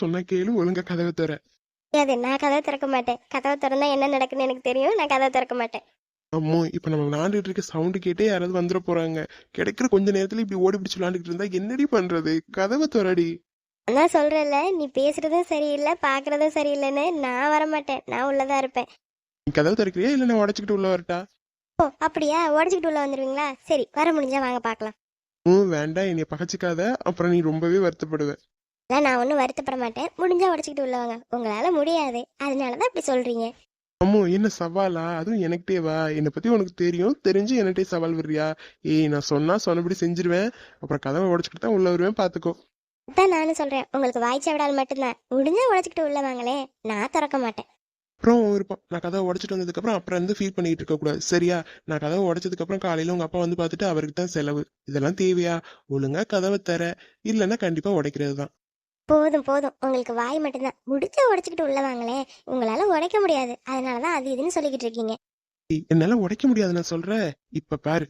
சொன்ன கேளு ஒழுங்கா கதவை தர அது நான் கதவை திறக்க மாட்டேன். கதவை திறந்தா என்ன நடக்குன்னு எனக்கு தெரியும். நான் கதவை திறக்க மாட்டேன். அம்மு இப்ப நம்ம விளையாண்டுட்டு இருக்க சவுண்டு கேட்டே யாராவது வந்துட போறாங்க. கிடைக்கிற கொஞ்ச நேரத்துல இப்படி ஓடி பிடிச்சு விளையாண்டுட்டு இருந்தா என்னடி பண்றது? கதவை திறடி. நான் சொல்றேன்ல நீ பேசுறதும் சரியில்லை பாக்குறதும் சரியில்லைன்னு நான் வர மாட்டேன். நான் உள்ளதா இருப்பேன். நீ கதவை திறக்கிறியா இல்ல நான் உடச்சிக்கிட்டு உள்ள வரட்டா? ஓ அப்படியா? உடச்சிக்கிட்டு உள்ள வந்துருவீங்களா? சரி வர முடிஞ்சா வாங்க பார்க்கலாம் ம் வேண்டாம் என்னைய பகச்சிக்காத. அப்புறம் நீ ரொம்பவே வருத்தப்படுவ. இல்லை நான் ஒன்றும் வருத்தப்பட மாட்டேன். முடிஞ்சா உடச்சிக்கிட்டு உள்ள வாங்க. உங்களால முடியாது. அதனால தான் இப்படி சொல்றீங்க. அம்மு என்ன சவாலா? அதுவும் எனக்கிட்டே வா. என்னை பத்தி உனக்கு தெரியும். தெரிஞ்சு என்கிட்டே சவால் வர்றியா ஏய் நான் சொன்னா சொன்னபடி செஞ்சிருவேன். அப்புறம் கதவை உடச்சிக்கிட்டு தான் உள்ள வருவேன். பாத்துக்கோ. அதான் நானும் சொல்றேன். உங்களுக்கு வாய்ச்சா விடால் மட்டும்தான். முடிஞ்சா உடச்சிக்கிட்டு உள்ள வாங்களே. நான் திறக்க மாட்டேன். அப்புறம் உன் விருப்பம் நான் கதவை உடச்சிட்டு வந்ததுக்கு அப்புறம் அப்புறம் வந்து ஃபீல் பண்ணிட்டு இருக்க கூடாது. சரியா? நான் கதவை உடைச்சதுக்கு அப்புறம் காலையில உங்க அப்பா வந்து பார்த்துட்டு அவருக்கு தான் செலவு. இதெல்லாம் தேவையா? ஒழுங்கா கதவை தர. இல்லைன்னா கண்டிப்பா உடைக்கிறது தான். போதும் போதும். உங்களுக்கு வாய் மட்டும்தான். முடிச்சா உடச்சிக்கிட்டு உள்ள வாங்களே. உங்களால உடைக்க முடியாது. அதனால தான் அது இதுன்னு சொல்லிக்கிட்டு இருக்கீங்க. என்னால உடைக்க முடியாது. நான் சொல்றேன். இப்ப பாரு.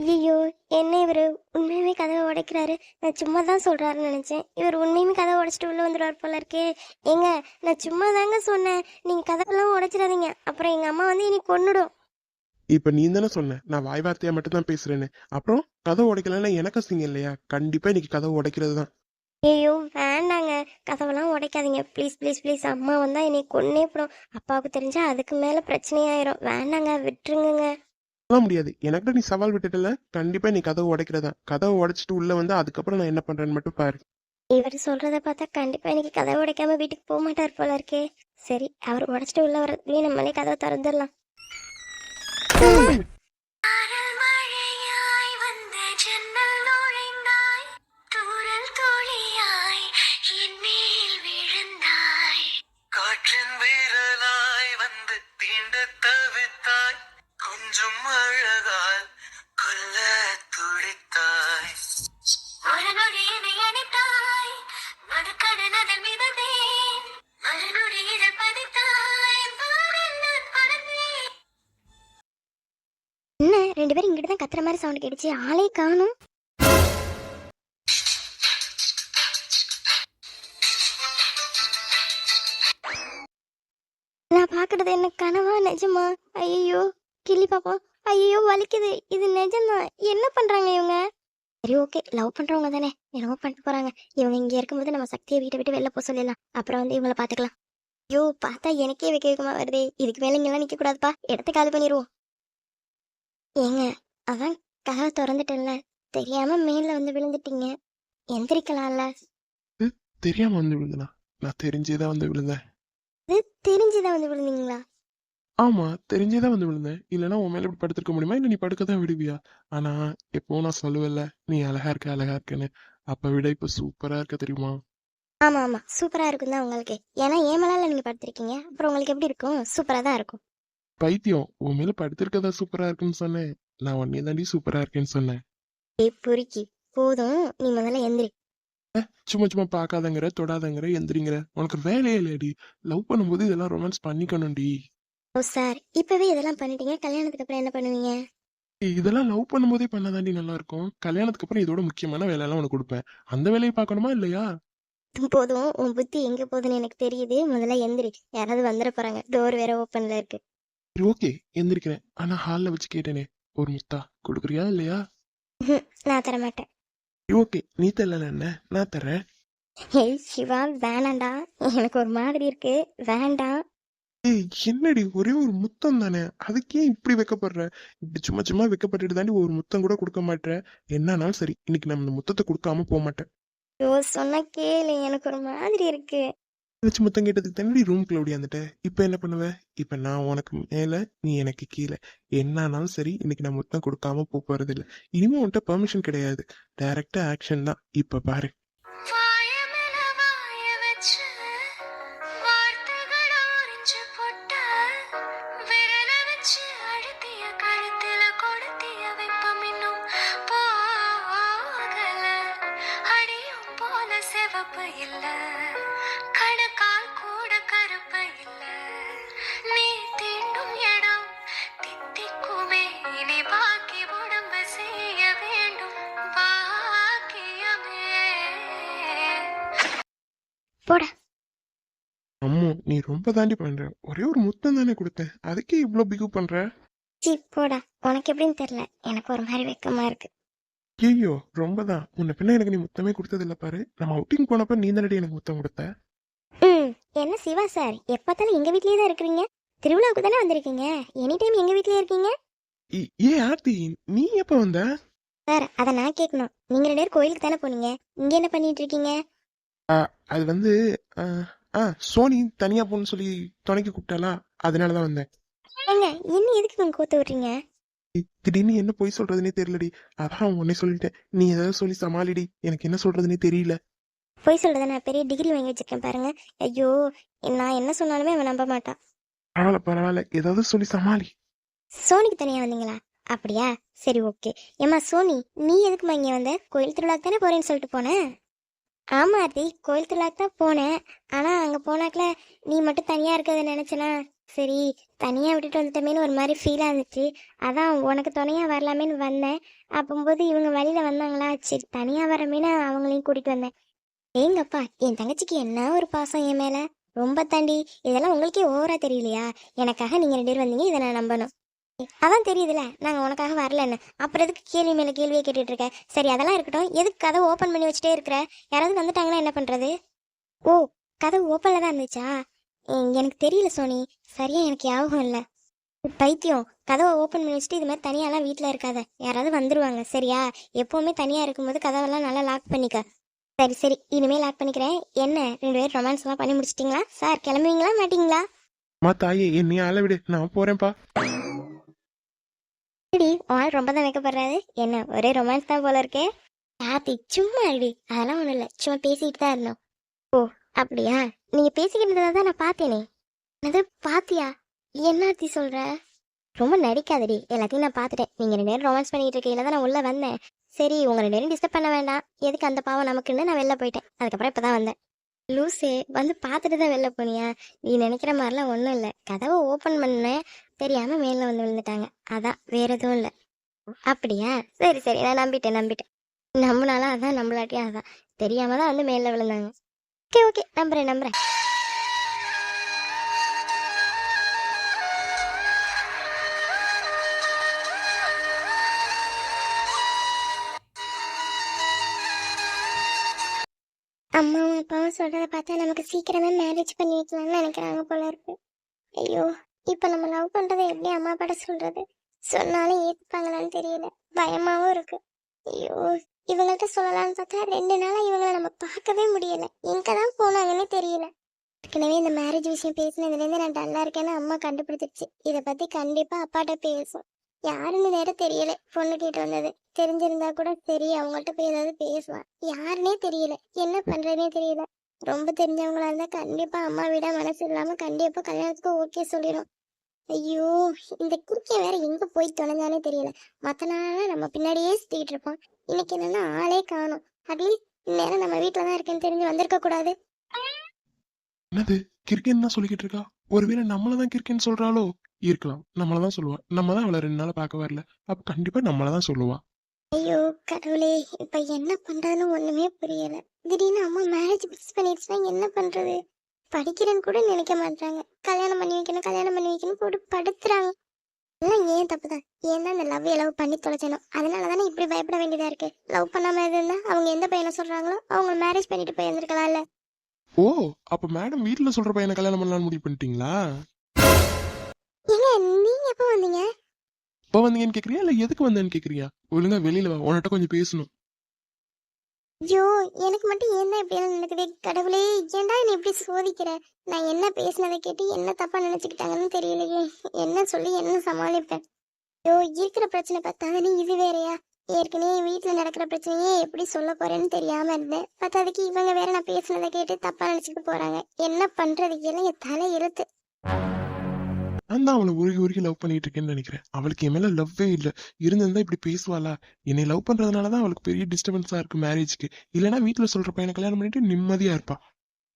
ஐயோ என்ன இவரு? உண்மையுமே கதவை உடைக்கிறாரு. நான் சும்மா தான் சொல்றாருன்னு நினைச்சேன். இவர் உண்மையுமே கதவை உடைச்சிட்டு உள்ள வந்துடுவார் போல இருக்கே. ஏங்க நான் சும்மா தாங்க சொன்னேன். நீங்க கதவெல்லாம் உடைச்சிடாதீங்க. அப்புறம் எங்க அம்மா வந்து இனி கொன்னுடும். இப்ப நீ தானே சொன்ன நான் வாய் வார்த்தையா மட்டும் தான் பேசுறேன்னு. அப்புறம் கதவை உடைக்கலன்னா எனக்கு அசிங்கம் இல்லையா? கண்டிப்பா இன்னைக்கு கதவை உடைக்கிறது தான். ஐயோ வேண்டாங்க. கதவெல்லாம் உடைக்காதீங்க. Please please please. அம்மா வந்தா என்னை கொன்னே போடும் அப்பாவுக்கு தெரிஞ்சா அதுக்கு மேல பிரச்சனையாயிரும். வேண்டாங்க விட்டுருங்க சொல்ல முடியாது. எனக்கு நீ சவால் விட்டுட்டல. கண்டிப்பா நீ கதவை உடைக்கிறதா கதவை உடைச்சிட்டு உள்ள வந்து அதுக்கப்புறம் நான் என்ன பண்றேன்னு மட்டும் பாரு. இவர் சொல்றத பார்த்தா கண்டிப்பா இன்னைக்கு கதவை உடைக்காம வீட்டுக்கு போக மாட்டார் போல இருக்கே. சரி அவர் உடைச்சிட்டு உள்ள வரதுலயே நம்மளே கதவை திறந்துடலாம். தவித்தாய். கொஞ்சம் அழகால் கொல்ல கத்துற மாதிரி சவுண்ட் கேட்டுச்சு. ஆளே காணும். நான் பாக்குறது என்ன கனவா நிஜமா? ஐயோ கிளி பாப்போம் ஐயோ வலிக்குது. இது நிஜம்தான். என்ன பண்றாங்க இவங்க? சரி ஓகே லவ் பண்றவங்க தானே. என்னமோ பண்ணிட்டு போறாங்க. இவங்க இங்க இருக்கும்போது நம்ம சக்தியை வீட்டை விட்டு வெளில போக சொல்லிடலாம். அப்புறம் வந்து இவங்களை பாத்துக்கலாம் ஐயோ பார்த்தா எனக்கே வைக்க வைக்கமா வருதே. இதுக்கு மேல இங்கெல்லாம் நிக்க கூடாதுப்பா இடத்த காலி பண்ணிடுவோம் ஏங்க அதான் கதவை திறந்துட்டேன்ல. தெரியாம மேல வந்து விழுந்துட்டீங்க. எந்திரிக்கலாம்ல. தெரியாம வந்து விழுந்தனா? நான் தெரிஞ்சேதான் வந்து விழுந்தேன். இது தெரிஞ்சுதான் வந்து விழுந்தீங்களா? ஆமா தெரிஞ்சேதான் வந்து விழுந்தேன். இல்லைன்னா உன் மேல இப்படி படுத்திருக்க முடியுமா? இல்ல நீ படுக்க தான் விடுவியா? ஆனா எப்பவும் நான் சொல்லுவேல்ல நீ அழகா இருக்க அழகா இருக்கன்னு. அப்ப விட இப்ப சூப்பரா இருக்க தெரியுமா? ஆமா ஆமா. சூப்பரா இருக்கும் தான் உங்களுக்கு. ஏன்னா ஏன் மேலால நீங்க படுத்திருக்கீங்க. அப்புறம் உங்களுக்கு எப்படி இருக்கும்? சூப்பரா தான் இருக்கும். பைத்தியம். உன் மேல படுத்திருக்கதா சூப்பரா இருக்குன்னு சொன்னேன். நான் உன்னே தாண்டி சூப்பரா இருக்கேன்னு சொன்னேன். ஏய் புரிக்கி போதும். நீ முதல்ல எந்திரி. சும்மா சும்மா பார்க்காதங்கிற தொடாதங்கிற எந்திரிங்கிற. உனக்கு வேலையே இல்லையடி. லவ் பண்ணும்போது இதெல்லாம் ரொமான்ஸ் பண்ணிக்கணும்டி. ஓ சார். இப்பவே இதெல்லாம் பண்ணிட்டீங்க. கல்யாணத்துக்கு அப்புறம் என்ன பண்ணுவீங்க? இதெல்லாம் லவ் பண்ணும்போதே பண்ணாதாண்டி நல்லா இருக்கும் கல்யாணத்துக்கு அப்புறம் இதோட முக்கியமான வேலையெல்லாம் உனக்கு கொடுப்பேன். அந்த வேலையை பார்க்கணுமா இல்லையா? போதும். உன் புத்தி எங்க போகுதுன்னு எனக்கு தெரியுது. முதல்ல எந்திரி. யாராவது வந்துட போறாங்க. டோர் வேற ஓப்பன்ல இருக்கு. ஓகே எந்திரிக்கிறேன். ஆனா ஹால்ல வச்சு கேட்டேனே. ஒரு முத்தா கொடுக்குறியா இல்லையா? நான் தர மாட்டேன் ஓகே. நீ தரல என்ன? நான் தரேன் ஏய் சிவா வேணாண்டா. எனக்கு ஒரு மாதிரி இருக்கு. வேண்டாம் ஏய் என்னடி? ஒரே ஒரு முத்தம் தானே? அதுக்கே இப்படி வைக்கப்படுற? இப்படி சும்மா சும்மா வைக்கப்பட்டுட்டு தாண்டி ஒரு முத்தம் கூட கொடுக்க மாட்டேன் என்னன்னாலும் சரி. இன்னைக்கு நம்ம இந்த முத்தத்தை கொடுக்காம போக மாட்டேன் ஐயோ சொன்னா கேளு. எனக்கு ஒரு மாதிரி இருக்கு. வச்சு மொத்தம் கேட்டதுக்கு தாண்டி ரூம்குள்ள ஓடியாந்துட்ட இப்போ என்ன பண்ணுவ? இப்போ நான் உனக்கு மேலே நீ எனக்கு கீழே. என்னன்னாலும் சரி இன்னைக்கு நான் மொத்தம் கொடுக்காம போக போறது இனிமே உன்கிட்ட பெர்மிஷன் கிடையாது. டைரக்டா ஆக்ஷன் தான். இப்போ பாரு. வாய நீ ரொம்ப தாண்டி பண்ற. ஒரே ஒரு முத்தம் தானே கொடுத்தேன். அதுக்கே இவ்ளோ பிகு பண்ற? சீ போடா. உனக்கு எப்படின்னு தெரியல. எனக்கு ஒரு மாதிரி வெக்கமா இருக்கு. ஐயோ ரொம்ப தான் முன்ன பின்ன எனக்கு நீ முத்தமே கொடுத்தது இல்ல பாரு. நம்ம அவுட்டிங் போனப்ப நீ தானடி எனக்கு முத்தம் கொடுத்த? ம். என்ன சிவா சார்? எப்பத்தாலும் எங்க வீட்லயே தான் இருக்கிறீங்க? திருவிழாவுக்கு தானே வந்திருக்கீங்க? எனி டைம் எங்க வீட்லயே இருக்கீங்க? ஏ ஆர்த்தி நீ எப்ப வந்த? சார் அதை நான் கேட்கணும் நீங்க ரெண்டு பேரும் கோயிலுக்கு தானே போனீங்க? இங்க என்ன பண்ணிட்டு இருக்கீங்க? அது வந்து ஆ, சோனி தனியா போன்னு சொல்லி துணைக்கு கூப்பிட்டாளா? அதனாலதான் வந்தேன். ஏங்க என்ன எதுக்கு இவங்க கோத்து விட்றீங்க? திடீர்னு என்ன போய் சொல்றதுனே தெரியலடி. அதான் உன்னை சொல்லிட்டேன். நீ ஏதாவது சொல்லி சமாளிடி. எனக்கு என்ன சொல்றதுனே தெரியல. போய் சொல்றத நான் பெரிய டிகிரி வாங்கி வச்சிருக்கேன் பாருங்க. ஐயோ நான் என்ன சொன்னாலுமே அவன் நம்ப மாட்டான். பரவாயில்ல பரவாயில்ல. ஏதாவது சொல்லி சமாளி. சோனிக்கு தனியா வந்தீங்களா? அப்படியா? சரி ஓகே ஏம்மா சோனி நீ எதுக்குமா இங்க வந்த? கோயில் திருவிழாக்கு தானே போறேன்னு சொல்லிட்டு போனேன் ஆமா ஆர்த்தி கோயில் திருவிழாக்கு தான் போனேன். ஆனா அங்க போனாக்கல நீ மட்டும் தனியா இருக்கிறத நினைச்சனா? சரி தனியா விட்டுட்டு வந்துட்டமேனு ஒரு மாதிரி ஃபீலா இருந்துச்சு. அதான் உனக்கு துணையா வரலாமேன்னு வந்தேன். அப்போது இவங்க வழியில வந்தாங்களா? சரி தனியா வரமேனு அவங்களையும் கூட்டிட்டு வந்தேன். ஏங்கப்பா என் தங்கச்சிக்கு என்ன ஒரு பாசம் என் மேல? ரொம்ப தாண்டி இதெல்லாம் உங்களுக்கே ஓவரா தெரியலையா? எனக்காக நீங்க ரெண்டு பேர் வந்தீங்க இதை நான் நம்பணும். அதான் தெரியுதுல. நாங்க உனக்காக வரலன்னு. அப்புறம் எதுக்கு கேள்வி மேலே கேள்வியே கேட்டுட்டு இருக்க சரி அதெல்லாம் இருக்கட்டும். எதுக்கு கதவை ஓப்பன் பண்ணி வச்சுட்டே இருக்கிற? யாராவது வந்துட்டாங்கன்னா என்ன பண்றது? ஓ கதை ஓப்பன்ல தான் இருந்துச்சா? எனக்கு தெரியல சோனி. சரியா எனக்கு ஞாபகம் இல்லை. பைத்தியம். கதவை ஓப்பன் பண்ணி வச்சுட்டு இது மாதிரி தனியாலாம் வீட்டில் இருக்காத. யாராவது வந்துருவாங்க. சரியா? எப்பவுமே தனியா இருக்கும்போது கதவெல்லாம் நல்லா லாக் பண்ணிக்க. சரி சரி. இனிமேல் லாக் பண்ணிக்கிறேன். என்ன? ரெண்டு பேரும் ரொமான்ஸ் எல்லாம் பண்ணி முடிச்சிட்டீங்களா? சார் கிளம்புவீங்களா? மாட்டீங்களா? மா தாயே என்னைய ஆள விடு. நான் போகிறேன்ப்பா அடி ஆள் ரொம்ப தான் வைக்கப்படுறாரு. என்ன ஒரே ரொமான்ஸ் தான் போல இருக்கே? ஆத்தி சும்மா அடி அதெல்லாம் ஒன்றும் இல்லை. சும்மா பேசிக்கிட்டு தான் இருந்தோம். ஓ அப்படியா? நீங்கள் பேசிக்கிட்டு தான் நான் பார்த்தேனே. என்னது பாத்தியா? என்ன ஆர்த்தி சொல்ற? ரொம்ப நடிக்காதடி. எல்லாத்தையும் நான் பார்த்துட்டேன். நீங்கள் ரெண்டு நேரம் ரொமான்ஸ் பண்ணிட்டு இருக்கையில தான் நான் உள்ளே வந்தேன். சரி உங்க ரெண்டு நேரம் டிஸ்டர்ப் பண்ண வேண்டாம். எதுக்கு அந்த பாவம் நமக்குன்னு நான் வெளில போயிட்டேன். அதுக்கப்புறம் இப்பதான் வந்தேன். லூசே வந்து பார்த்துட்டு தான் வெளில போனியா? நீ நினைக்கிற மாதிரிலாம் ஒன்றும் இல்லை. கதவை ஓப்பன் பண்ணேன் தெரியாம மேல வந்து விழுந்துட்டாங்க. அதான் வேற எதுவும் இல்ல. அப்படியா? சரி சரி. நான் நம்பிட்டேன் நம்பிட்டேன். நம்மளால அதான் நம்மளாட்டியும் அதான். தெரியாம தான் வந்து மேல விழுந்தாங்க. Okay okay. நம்புறேன் நம்புறேன். அப்பாவும் சொல்றத பார்த்தா நமக்கு சீக்கிரமே மேரேஜ் பண்ணி வைக்கலாம்னு நினைக்கிறாங்க போல இருக்கு. ஐயோ இப்ப நம்ம லவ் பண்றதை எப்படி அம்மா அப்பாட்ட சொல்றது? சொன்னாலும் ஏத்துப்பாங்களான்னு தெரியல. பயமாவும் இருக்கு. ஐயோ இவங்கள்ட்ட சொல்லலாம்னு பார்த்தா ரெண்டு நாளா இவங்களை நம்ம பார்க்கவே முடியல. எங்கதான் போனாங்கன்னு தெரியல. ஏற்கனவே இந்த மேரேஜ் விஷயம் பேசினதுலேருந்து நான் டல்லா இருக்கேன்னு அம்மா கண்டுபிடிச்சிருச்சு. இதை பத்தி கண்டிப்பா அப்பாட்ட பேசும் யாருன்னு நேரம் தெரியல பொண்ணு கேட்டு வந்தது. தெரிஞ்சிருந்தா கூட சரி அவங்கள்ட்ட போய் ஏதாவது பேசுவேன். யாருன்னே தெரியல. என்ன பண்றதுனே தெரியல. ரொம்ப தெரிஞ்சவங்களா இருந்தா கண்டிப்பா அம்மா விட மனசு இல்லாம கண்டிப்பா கல்யாணத்துக்கு ஓகே சொல்லிடும். ஐயோ இந்த குறுக்கிய வேற எங்க போய் தொலைஞ்சானே தெரியல. மத்த நாளா நம்ம பின்னாடியே சுத்திட்டு இருப்போம். இன்னைக்கு என்னன்னா ஆளே காணும். அட்லீஸ்ட் இந்நேரம் நம்ம வீட்டுல தான் இருக்கேன்னு தெரிஞ்சு வந்திருக்க கூடாது. என்னது? கிரிக்கெட் தான் சொல்லிக்கிட்டு இருக்கா? ஒருவேளை நம்மளதான் கிரிக்கெட் சொல்றாளோ? இருக்கலாம். நம்மளதான் சொல்லுவா. நம்ம தான் அவளை ரெண்டு நாள் பார்க்க வரல. அப்ப கண்டிப்பா நம்மளதான் சொல்லுவா. ஐயோ கடவுளே இப்ப என்ன பண்றதுன்னு ஒண்ணுமே புரியல. திடீர்னு அம்மா மேரேஜ் ஃபிக்ஸ் பண்ணிடுச்சுன்னா என்ன பண்றது? படிக்கிறேன்னு கூட நினைக்க மாட்டாங்க கல்யாணம் பண்ணி வைக்கணும் கல்யாணம் பண்ணி வைக்கணும் போட்டு படுத்துறாங்க. எல்லாம் ஏன் தப்பு தான் ஏன் தான் இந்த லவ் லவ் பண்ணி தொலைச்சணும் அதனால தானே இப்படி பயப்பட வேண்டியதா இருக்கு? லவ் பண்ணாம இருந்தா அவங்க எந்த பையனை சொல்றாங்களோ அவங்க மேரேஜ் பண்ணிட்டு போயிருந்திருக்கலாம்ல ஓ அப்ப மேடம் வீட்ல சொல்ற பையனை கல்யாணம் பண்ணலாம்னு முடிவு பண்ணிட்டீங்களா? ஏங்க நீங்க எப்போ வந்தீங்க? இப்ப வந்தீங்கன்னு கேக்குறியா? இல்ல எதுக்கு வந்தேன்னு கேக்குறியா? ஒழுங்கா வெளியில வா. உன்கிட்ட கொஞ்சம் பேசணும். ஐயோ எனக்கு மட்டும் என்ன இப்படி எல்லாம் நடக்குது? கடவுளே ஏன்டா என்ன இப்படி சோதிக்கிற? நான் என்ன பேசினதை கேட்டு என்ன தப்பா நினைச்சுக்கிட்டாங்கன்னு தெரியலையே. என்ன சொல்லி என்ன சமாளிப்பேன்? ஐயோ இருக்கிற பிரச்சனை பார்த்தாதானே இது வேறையா? ஏற்கனவே வீட்டுல நடக்கிற பிரச்சனையே எப்படி சொல்ல போறேன்னு தெரியாம இருந்தேன். பத்தாதுக்கு இவங்க வேற நான் பேசினதை கேட்டு தப்பா நினைச்சுட்டு போறாங்க. என்ன பண்றது? எல்லாம் என் தலை எழுத்து நான் தான் அவளை உருகி உருகி லவ் பண்ணிட்டு இருக்கேன்னு நினைக்கிறேன். அவளுக்கு என் மேல லவ்வே இல்ல. இருந்திருந்தா இப்படி பேசுவாளா? என்னை லவ் பண்றதுனாலதான் அவளுக்கு பெரிய டிஸ்டர்பன்ஸா இருக்கு மேரேஜ்க்கு இல்லைன்னா வீட்டுல சொல்ற பையனை கல்யாணம் பண்ணிட்டு நிம்மதியா இருப்பா.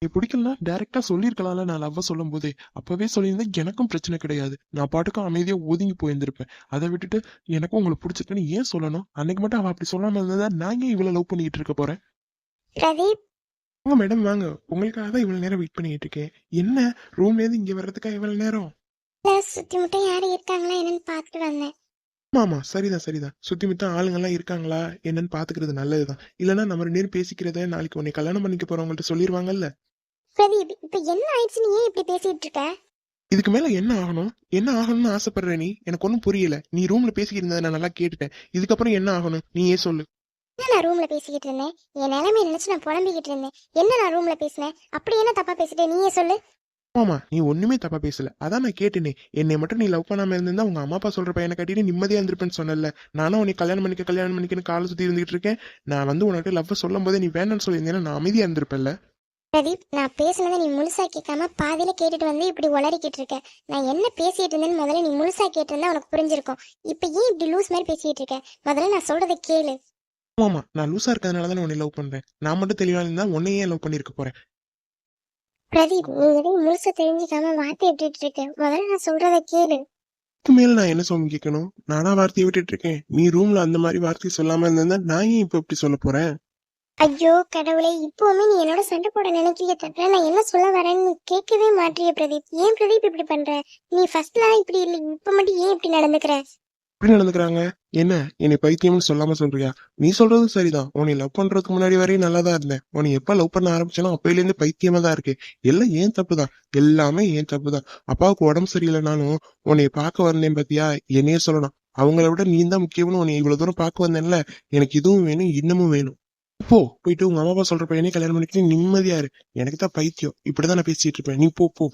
நீ பிடிக்கலனா டைரக்டா சொல்லியிருக்கலாம்ல நான் லவ்வ சொல்லும் போதே அப்பவே சொல்லியிருந்தா எனக்கும் பிரச்சனை கிடையாது. நான் பாட்டுக்கும் அமைதியா ஒதுங்கி போயிருந்திருப்பேன். அதை விட்டுட்டு எனக்கும் உங்களை பிடிச்சிருக்குன்னு ஏன் சொல்லணும்? அன்னைக்கு மட்டும் அவ அப்படி சொல்லாம இருந்ததா நான் ஏன் இவ்வளவு லவ் பண்ணிட்டு இருக்க போறேன்? பிரதீப். வாங்க மேடம் வாங்க. உங்களுக்காக தான் இவ்வளவு நேரம் வெயிட் பண்ணிட்டு இருக்கேன். என்ன? ரூம்ல இருந்து இங்க வர்றதுக்கா இவ்வளவு நேரம்? இல்ல, சுத்தி முட்டை யாரும் இருக்காங்களா? என்னன்னு பார்த்துட்டு வந்தேன். ஆமா சரிதான் சரிதான். சுத்தி முத்தம் ஆளுங்க எல்லாம் இருக்காங்களா? என்னன்னு பாத்துக்கிறது நல்லதுதான். இல்லன்னா நம்ம ரெண்டு பேரும் பேசிக்கிறத நாளைக்கு உன்னை கல்யாணம் பண்ணிக்க போறவங்கள்ட்ட சொல்லிருவாங்கல்ல? பிரதீப் இப்ப என்ன ஆயிடுச்சு? நீ ஏன் இப்படி பேசிட்டு இருக்க? இதுக்கு மேல என்ன ஆகணும்? என்ன ஆகணும்னு ஆசைப்படுற நீ? எனக்கு ஒன்றும் புரியல. நீ ரூம்ல பேசிக்கிட்டு நான் நல்லா கேட்டுட்டேன். இதுக்கப்புறம் என்ன ஆகணும்? நீயே சொல்லு. என்ன நான் ரூம்ல பேசிக்கிட்டு இருந்தேன்? என் நிலைமை நினைச்சு நான் புலம்பிக்கிட்டு இருந்தேன். என்ன நான் ரூம்ல பேசினேன்? அப்படி என்ன தப்பா பேசிட்டேன்? நீயே சொல்லு. ஆமா நீ ஒண்ணுமே தப்பா பேசல. அதான் நான் கேட்டேனே. என்னை மட்டும் நீ லவ் பண்ணாம இருந்திருந்தா உங்க அம்மா அப்பா சொல்ற பையனை கட்டிட்டு நிம்மதியா இருந்திருப்பேன்னு சொன்னல நானும் உன்னை கல்யாணம் பண்ணிக்க கல்யாணம் பண்ணிக்கன்னு காலை சுத்தி இருந்துகிட்டு இருக்கேன். நான் வந்து உனக்கு லவ் சொல்லும் போதே நீ வேண்டாம்னு சொல்லியிருந்தேன்னா நான் அமைதியா இருந்திருப்பேன்ல. பிரதீப் நான் பேசுனதை நீ முழுசா கேட்காம பாதியில கேட்டுட்டு வந்து இப்படி உளறிக்கிட்டு இருக்க. நான் என்ன பேசிட்டு இருந்தேன்னு முதல்ல நீ முழுசா கேட்டிருந்தா உனக்கு புரிஞ்சிருக்கும். இப்ப ஏன் இப்படி லூஸ் மாதிரி பேசிட்டு இருக்க? முதல்ல நான் சொல்றதை கேளு. ஆமா நான் லூசா இருக்கிறதுனால தான் உன்னை லவ் பண்றேன். நான் மட்டும் தெளிவா இருந்தா உன்னையே லவ் பண்ணிருக்க போறேன். பிரதீப் நீ எதையும் முழுசா தெரிஞ்சுக்காம வார்த்தை விட்டுட்டு இருக்க. முதல்ல நான் சொல்றதை கேளு. இதுக்கு மேல நான் என்ன சொல்லி கேட்கணும்? நானா வார்த்தையை விட்டுட்டு இருக்கேன். நீ ரூம்ல அந்த மாதிரி வார்த்தையை சொல்லாம இருந்திருந்தா நான் ஏன் இப்ப இப்படி சொல்ல போறேன்? ஐயோ கடவுளே இப்பவுமே நீ என்னோட சண்டை போட நினைக்கிறிய தவிர நான் என்ன சொல்ல வரேன்னு கேட்கவே மாட்டிய பிரதீப். ஏன் பிரதீப் இப்படி பண்ற? நீ ஃபர்ஸ்ட்லாம் இப்படி இல்லை இப்ப மட்டும் ஏன் இப்படி நடந்துக்கிற? எப்படி நடந்துக்கிறாங்க? என்ன? என்னை பைத்தியம்னு சொல்லாம சொல்றியா? நீ சொல்றது சரிதான். உன்னை லவ் பண்றதுக்கு முன்னாடி வரையும் நல்லா தான் இருந்தேன். உன்னை எப்ப லவ் பண்ண ஆரம்பிச்சாலும் அப்பையில இருந்து பைத்தியமா தான் இருக்கு எல்லாம் ஏன் தப்பு தான் எல்லாமே ஏன் தப்பு தான் அப்பாவுக்கு உடம்பு சரியில்லைனாலும் உன்னை பார்க்க வந்தேன் பத்தியா? என்னையே சொல்லணும். அவங்கள விட நீ தான் முக்கியம்னு உன்னை இவ்வளவு தூரம் பார்க்க வந்தேன்ல. எனக்கு இதுவும் வேணும் இன்னமும் வேணும். போ போயிட்டு உங்க அம்மா அப்பா சொல்ற பையனே கல்யாணம் பண்ணிக்கிட்டு நிம்மதியா இரு. எனக்கு தான் பைத்தியம். இப்படிதான் நான் பேசிட்டு இருப்பேன். நீ போ போ.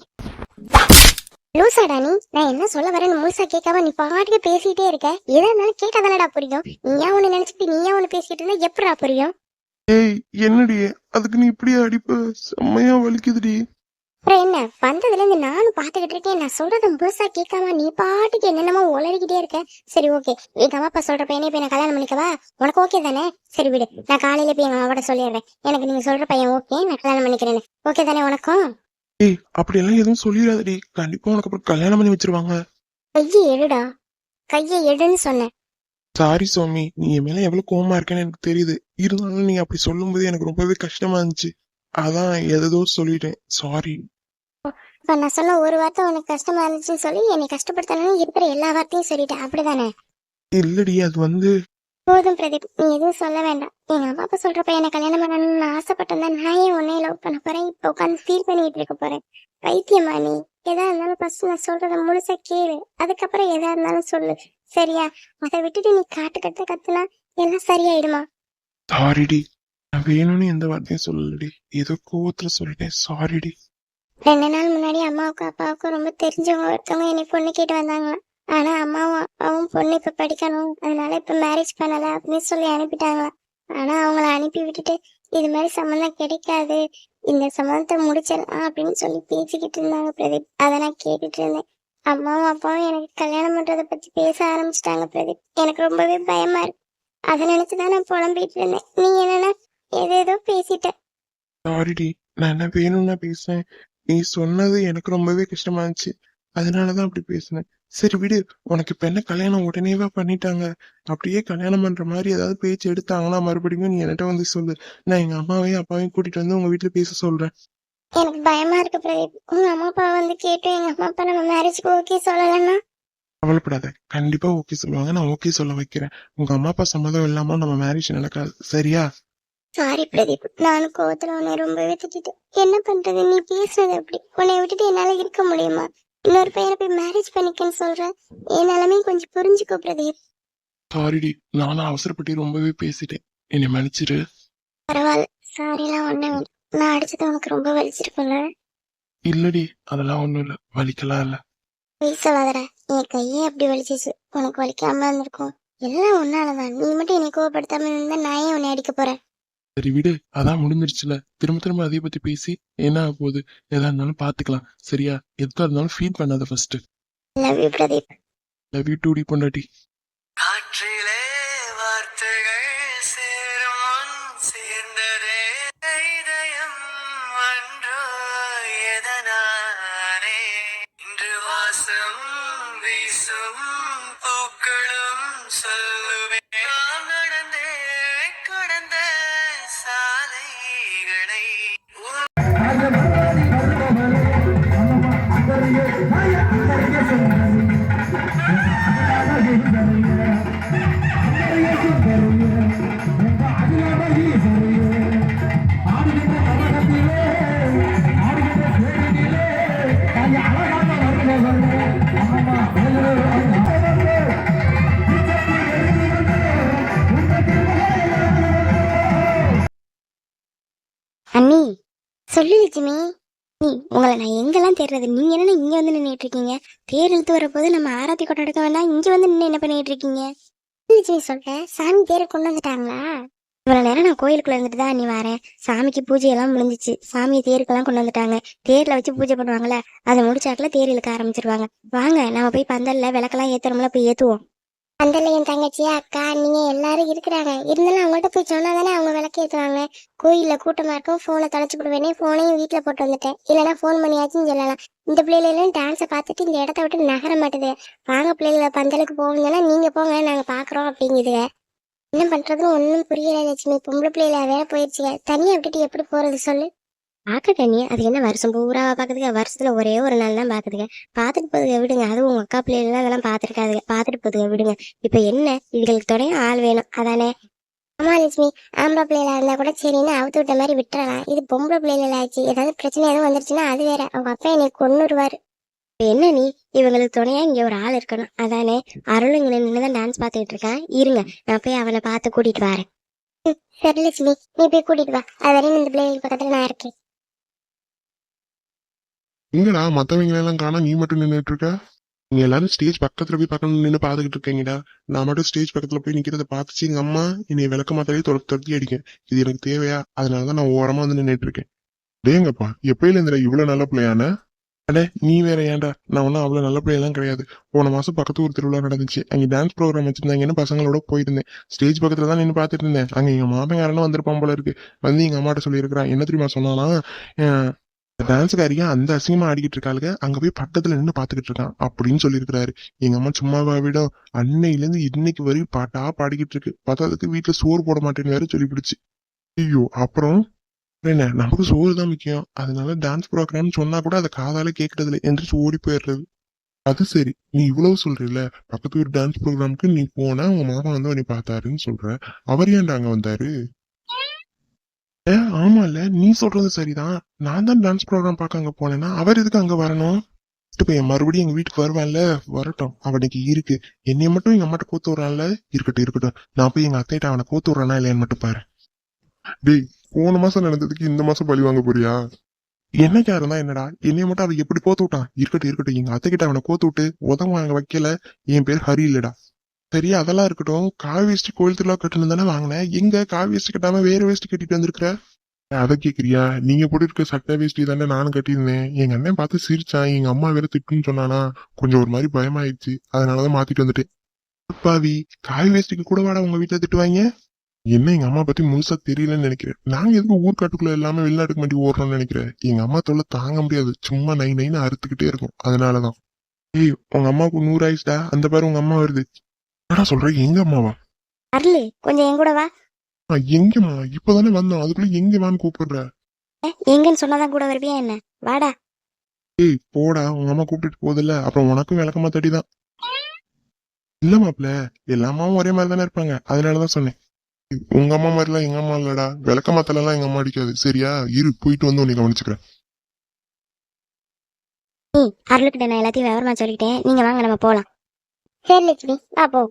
லூசாடா நீ? நான் என்ன சொல்ல வரேன்னு முழுசா கேட்காம நீ பாட்டுக்கு பேசிட்டே இருக்க. எதா இருந்தாலும் கேட்டாதானடா புரியும். நீயா ஒண்ணு நினைச்சிட்டு நீயா ஒண்ணு பேசிட்டு இருந்தா? எப்படா புரியும்? ஏய் என்னடி? அதுக்கு நீ இப்படியே அடிப்ப? செம்மையா வலிக்குதுடி. அப்புறம் என்ன? வந்ததுல இருந்து நானும் பாத்துக்கிட்டு இருக்கேன். நான் சொல்றத முழுசா கேட்காம நீ பாட்டுக்கு என்னென்னமோ உளறிக்கிட்டே இருக்க. சரி ஓகே. எங்க அம்மா அப்பா சொல்ற பையனே போய் நான் கல்யாணம் பண்ணிக்கவா? உனக்கு ஓகே தானே? சரி விடு. நான் காலையில போய் எங்க அம்மாவோட சொல்லிடுறேன். எனக்கு நீங்க சொல்ற பையன் ஓகே. நான் கல்யாணம் பண்ணிக்கிறேன்னு. ஓகே தானே உனக்கும்? ஏய் அப்படியெல்லாம் எதுவும் சொல்லிடாதடி. கண்டிப்பா உனக்கு அப்புறம் கல்யாணம் பண்ணி வச்சிருவாங்க. கையை எடுடா. கையை எடுன்னு சொன்னேன். சாரி சுவாமி நீ என் மேல எவ்வளவு கோவமா இருக்கேன்னு எனக்கு தெரியுது. இருந்தாலும் நீ அப்படி சொல்லும்போது எனக்கு ரொம்பவே கஷ்டமா இருந்துச்சு. அதான் எதோ சொல்லிட்டேன். சாரி இப்ப நான் சொன்ன ஒரு வார்த்தை உனக்கு கஷ்டமா இருந்துச்சுன்னு சொல்லி என்னை கஷ்டப்படுத்தணும்னு இருக்கிற எல்லா வார்த்தையும் சொல்லிட்டேன். அப்படிதானே? இல்லடி அது வந்து போதும் பிரதீப் நீ எதுவும் சொல்ல வேண்டாம். எங்க அம்மா அப்பா சொல்ற பையனை கல்யாணம் பண்ணணும்னு ஆசைப்பட்டிருந்தா நான் ஏன் உன்னைய லவ் பண்ண போறேன்? இப்ப உட்காந்து ஃபீல் பண்ணிட்டு இருக்க போறேன். பைத்தியமா நீ? எதா இருந்தாலும் ஃபர்ஸ்ட் நான் சொல்றத முழுசா கேளு. அதுக்கப்புறம் எதா இருந்தாலும் சொல்லு. சரியா? அதை விட்டுட்டு நீ காட்டு கத்த கத்துனா எல்லாம் சரியாயிடுமா? சாரிடி. நான் வேணும்னு எந்த வார்த்தையும் சொல்லலடி. ஏதோ கோவத்துல சொல்லிட்டேன். சாரிடி. ரெண்டு நாள் முன்னாடி அம்மாவுக்கும் அப்பாவுக்கும் ரொம்ப தெரிஞ்சவங்க ஒருத்தவங்க என்னை பொண்ணு கேட்டு வந்தாங்க ஆனா அம்மாவும் அப்பாவும் பொண்ணு இப்ப படிக்கணும். அதனால இப்ப மேரேஜ் பண்ணல அப்படின்னு சொல்லி அனுப்பிட்டாங்களாம் ஆனா அவங்கள அனுப்பி விட்டுட்டு இது மாதிரி சம்மந்தம் கிடைக்காது. இந்த சம்மந்தத்தை முடிச்சிடலாம் அப்படின்னு சொல்லி பேசிக்கிட்டு இருந்தாங்க பிரதீப். அதை நான் கேட்டுட்டு இருந்தேன். அம்மாவும் அப்பாவும் எனக்கு கல்யாணம் பண்றதை பத்தி பேச ஆரம்பிச்சிட்டாங்க பிரதீப். எனக்கு ரொம்பவே பயமா இருக்கு. அதை நினைச்சுதான் நான் புலம்பிட்டு இருந்தேன். நீ என்னன்னா ஏதேதோ பேசிட்ட. சாரிடி நான் என்ன வேணும்னா பேசுனேன் நீ சொன்னது எனக்கு ரொம்பவே கஷ்டமா இருந்துச்சு. அதனாலதான் அப்படி பேசினேன். சரி விடு உனக்கு இப்ப என்ன கல்யாணம்? உடனேவா பண்ணிட்டாங்க. அப்படியே கல்யாணம் பண்ற மாதிரி ஏதாவது பேச்சு எடுத்தாங்கன்னா மறுபடியும் நீ என்கிட்ட வந்து சொல்லு. நான் எங்க அம்மாவையும் அப்பாவையும் கூட்டிட்டு வந்து உங்க வீட்டுல பேச சொல்றேன். எனக்கு பயமா இருக்கு பிரதீப். உங்க அம்மா அப்பா வந்து கேட்டு எங்க அம்மா அப்பா நம்ம மேரேஜ்க்கு ஓகே சொல்லலன்னா? கவலைப்படாத. கண்டிப்பா ஓகே சொல்லுவாங்க. நான் ஓகே சொல்ல வைக்கிறேன். உங்க அம்மா அப்பா சம்மதம் இல்லாம நம்ம மேரேஜ் நடக்காது. சரியா? சாரி பிரதீப். நானும் கோவத்துல உன்னை ரொம்பவே திட்டிட்டேன். என்ன பண்றது? நீ பேசுனது அப்படி. உன்னை விட்டுட்டு என்னால இருக்க முடியுமா? இன்னொரு பையனை போய் மேரேஜ் பண்ணிக்கன்னு சொல்ற என் நிலைமையும் கொஞ்சம் புரிஞ்சுக்கோ பிரதீப். சாரிடி நானும் அவசரப்பட்டு ரொம்பவே பேசிட்டேன். என்னை மன்னிச்சிரு. பரவாயில்ல. சாரிலாம் ஒண்ணு நான் அடிச்சது உனக்கு ரொம்ப வலிச்சிருக்கும்ல. இல்லடி அதெல்லாம் ஒண்ணும் இல்ல. வலிக்கலாம் இல்ல. பொய் சொல்லாதடா. என் கையே அப்படி வலிச்சிச்சு. உனக்கு வலிக்காம இருந்திருக்கும். எல்லாம் ஒன்னாலதான் நீ மட்டும் என்னை கோவப்படுத்தாம இருந்தா நான் ஏன் உன்னை அடிக்க போறேன்? சரி விடு அதான் முடிஞ்சிருச்சுல. திரும்ப திரும்ப அதை பத்தி பேசி என்ன ஆக போகுது எதா இருந்தாலும் பாத்துக்கலாம். சரியா? எதுக்கா இருந்தாலும் ஃபீல் பண்ணாத first love you Pradeep. Love you too D பொண்டாட்டி. காற்றிலே வார்த்தைகள் சேரும் முன் சேர்ந்ததே இதயம் ஒன்றோ எதனாலே இன்று வாசம் வீசும் பூக்களும் சொல்லுவேன் சொல்லு லட்சுமி. நீ உங்களை நான் எங்கெல்லாம் தேடுறது? நீங்க என்ன இங்க வந்து நின்றுட்டு இருக்கீங்க. தேர் இழுத்து வரப்போது நம்ம ஆராத்தி கொண்டாட எடுக்க வேண்டாம். இங்க வந்து நின்று என்ன பண்ணிட்டு இருக்கீங்க? லட்சுமி சொல்ற. சாமி தேரை கொண்டு வந்துட்டாங்களா? இவ்வளவு நேரம் நான் கோயிலுக்குள்ள இருந்துட்டு தான் நீ வரேன். சாமிக்கு பூஜை எல்லாம் முடிஞ்சிச்சு. சாமி தேருக்கெல்லாம் கொண்டு வந்துட்டாங்க. தேர்ல வச்சு பூஜை பண்ணுவாங்கல்ல அதை முடிச்சாக்கல தேர் இழுக்க ஆரம்பிச்சிருவாங்க. வாங்க நம்ம போய் பந்தல்ல விளக்கெல்லாம் ஏத்துறோம்ல போய் ஏத்துவோம். பந்தல்ல என் தங்கச்சி அக்கா நீங்க எல்லாரும் இருக்கிறாங்க. இருந்தாலும் அவங்கள்ட்ட போய் சொன்னா தானே அவங்க விளக்கு ஏற்றுவாங்க கோயில்ல கூட்டமா இருக்கும் ஃபோனை தொலைச்சு போடுவேனே போனையும் வீட்டுல போட்டு வந்துட்டேன். இல்லைன்னா ஃபோன் பண்ணியாச்சுன்னு சொல்லலாம். இந்த பிள்ளைகளெல்லாம் டான்ஸை பார்த்துட்டு இந்த இடத்த விட்டு நகர மாட்டேது. வாங்க பிள்ளைகள பந்தலுக்கு போகணும்னா நீங்க போங்க நாங்க பாக்குறோம் அப்படிங்குதுங்க. என்ன பண்றதுன்னு ஒன்றும் புரியல லட்சுமி. பொம்பளை பிள்ளைல வேற போயிடுச்சுங்க தனியாக விட்டுட்டு எப்படி போறது? சொல்லு. பார்க்க நீ. அது என்ன வருஷம் பூரா பாக்குதுங்க. வருஷத்துல ஒரே ஒரு நாள் தான் பாக்குதுங்க. பாத்துட்டு போதுங்க விடுங்க. அதுவும் உங்க அக்கா பிள்ளைகள் அதெல்லாம் பார்த்துருக்காதுங்க பார்த்துட்டு போதுங்க விடுங்க. இப்ப என்ன? இதுகளுக்கு துணையும் ஆள் வேணும். அதானே? ஆமா லட்சுமி. ஆம்பளை பிள்ளைகளா இருந்தா கூட சரின்னு அவுத்து விட்ட மாதிரி விட்டுறலாம். இது பொம்பளை பிள்ளைகள் ஆச்சு. ஏதாவது பிரச்சனை எதுவும் வந்துருச்சுன்னா அது வேற. அவங்க அப்பா என்னை கொண்டுருவாரு இப்ப என்ன நீ? இவங்களுக்கு துணையா இங்க ஒரு ஆள் இருக்கணும். அதானே? அருள் இங்க நின்னுதான் டான்ஸ் பாத்துக்கிட்டு இருக்கான் இருங்க. நான் போய் அவனை பார்த்து கூட்டிட்டு வரேன். சரி லட்சுமி. நீ போய் கூட்டிட்டு வா. அது வரையும் இந்த பிள்ளைகளுக்கு பக்கத்துல நான் இருக்கேன். இங்கடா மற்றவங்களெல்லாம் காணா நீ மட்டும் நின்றுட்டு இருக்க? நீங்க எல்லாரும் ஸ்டேஜ் பக்கத்துல போய் பக்கம் நின்று பாத்துக்கிட்டு இருக்கீங்கடா. நான் மட்டும் ஸ்டேஜ் பக்கத்துல போய் நிக்கிறத பாத்துச்சு எங்க அம்மா என்னை விளக்க மாத்தாலே துரத்து துரத்தி அடிக்க இது எனக்கு தேவையா? அதனாலதான் நான் ஓரமா வந்து நின்றுட்டு இருக்கேன். டேங்கப்பா எப்பயில இருந்துடா இவ்வளவு நல்ல பிள்ளையான? அடே நீ வேற ஏன்டா? நான் ஒன்னும் அவ்வளவு நல்ல பிள்ளையெல்லாம் கிடையாது. போன மாசம் பக்கத்து ஒரு திருவிழா நடந்துச்சு. அங்க டான்ஸ் ப்ரோக்ராம் வச்சிருந்தாங்கன்னு பசங்களோட போயிருந்தேன். ஸ்டேஜ் பக்கத்துல தான் நின்று பாத்துட்டு இருந்தேன். அங்க எங்க மாமங்காரனும் வந்திருப்பான் போல இருக்கு. வந்து எங்க அம்மாட்ட சொல்லியிருக்கிறான். என்ன தெரியுமா சொன்னானா டான்ஸுக்காரியா அந்த அசிங்கமா ஆடிக்கிட்டு இருக்காளுங்க? அங்க போய் பக்கத்துல நின்று பாத்துக்கிட்டு இருக்கான். அப்படின்னு சொல்லியிருக்கிறாரு. எங்க அம்மா சும்மாவா விடும் அன்னையில இருந்து இன்னைக்கு வரையும் பாட்டா பாடிக்கிட்டு இருக்கு. பத்தாததுக்கு வீட்டுல சோறு போட மாட்டேன்னு வேற சொல்லிவிடுச்சு ஐயோ அப்புறம்? என்ன? நமக்கு சோறு தான் முக்கியம். அதனால டான்ஸ் ப்ரோக்ராம் சொன்னா கூட அதை காதால கேட்கறது இல்லை எந்திரிச்சு ஓடி போயிடுறது. அது சரி. நீ இவ்வளவு சொல்றீல்ல. பக்கத்து ஒரு டான்ஸ் ப்ரோக்ராமுக்கு நீ போனா உங்க மாமா வந்து உன்னை பார்த்தாருன்னு சொல்ற அவர் ஏன்டா அங்க வந்தாரு? ஏ ஆமால நீ சொல்றது சரிதான். நான் தான் டான்ஸ் ப்ரோக்ராம் பார்க்க அங்க போனேன்னா அவர் எதுக்கு அங்க வரணும்? இப்போ என் மறுபடியும் எங்க வீட்டுக்கு வருவான்ல வரட்டும் அவனுக்கு இருக்கு. என்னைய மட்டும் எங்க அம்மாட்ட கோத்து விடுறான்ல? இருக்கட்டும் இருக்கட்டும். நான் போய் எங்க அத்தைகிட்ட அவனை கோத்து விடுறானா இல்லையான்னு மட்டும் பாரு. டேய் போன மாசம் நடந்ததுக்கு இந்த மாசம் பழி வாங்க போறியா? என்னைக்கா இருந்தா என்னடா? என்னைய மட்டும் அவன் எப்படி கோத்து விட்டான்? இருக்கட்டும் இருக்கட்டும். எங்க அத்தைக்கிட்ட அவனை கோத்து விட்டு உதவ வாங்க வைக்கல. என் பேர் ஹரி இல்லடா. சரி அதெல்லாம் இருக்கட்டும். காவி வேஷ்டி கோயில் திருவிழா கட்டணும் தானே வாங்கினேன். எங்க காவி வேஷ்டி கட்டாம வேற வேஷ்டி கட்டிட்டு வந்திருக்கிற? அதை கேக்குறியா? நீங்க போட்டுருக்க சட்டை வேஷ்டி தானே நானும் கட்டியிருந்தேன். எங்க அண்ணன் பார்த்து சிரிச்சான். எங்க அம்மா வேற திட்டுன்னு சொன்னானா? கொஞ்சம் ஒரு மாதிரி பயமாயிடுச்சு. அதனாலதான் மாத்திட்டு வந்துட்டேன். பாவி காவி வேஷ்டிக்கு கூட வாடா உங்க வீட்டுல திட்டுவாங்க? என்ன எங்க அம்மா பத்தி முழுசா தெரியலன்னு நினைக்கிறேன். நாங்க எதுக்கு ஊர்க்காட்டுக்குள்ள எல்லாமே வெளிநாட்டுக்கு மாட்டி ஓடுறோம்னு நினைக்கிறேன். எங்க அம்மா தொல்லை தாங்க முடியாது. சும்மா நை நைன்னு அறுத்துக்கிட்டே இருக்கும். அதனாலதான். ஏய் உங்க அம்மாவுக்கு நூறு ஆயிடுச்சுடா. அந்த பாரு உங்க அம்மா வருது. என்னடா சொல்ற? எங்க அம்மாவா? அருள் கொஞ்சம் என் கூட வா. ஆ, எங்கம்மா? இப்பதானே வந்தோம் அதுக்குள்ள எங்க வான்னு கூப்பிடுற? ஏ, எங்கன்னு சொன்னாதான் கூட வருவியா என்ன? வாடா. ஏய் போடா. உங்க அம்மா கூப்பிட்டுட்டு போகுதுல்ல. அப்புறம் உனக்கும் விளக்கமா தடிதான் இல்ல மாப்ள எல்லா அம்மாவும் ஒரே மாதிரி தானே இருப்பாங்க. அதனாலதான் சொன்னேன். உங்க அம்மா மாதிரிலாம் எங்க அம்மா இல்லடா. விளக்கமாத்தல எல்லாம் எங்க அம்மா அடிக்காது. சரியா? இரு போயிட்டு வந்து உன்னை கவனிச்சுக்கிறேன். நீ அருளுக்கிட்ட நான் எல்லாத்தையும் விவரமா சொல்லிட்டேன். நீங்க வாங்க நம்ம போலாம். சரி லட்சுமி வா போ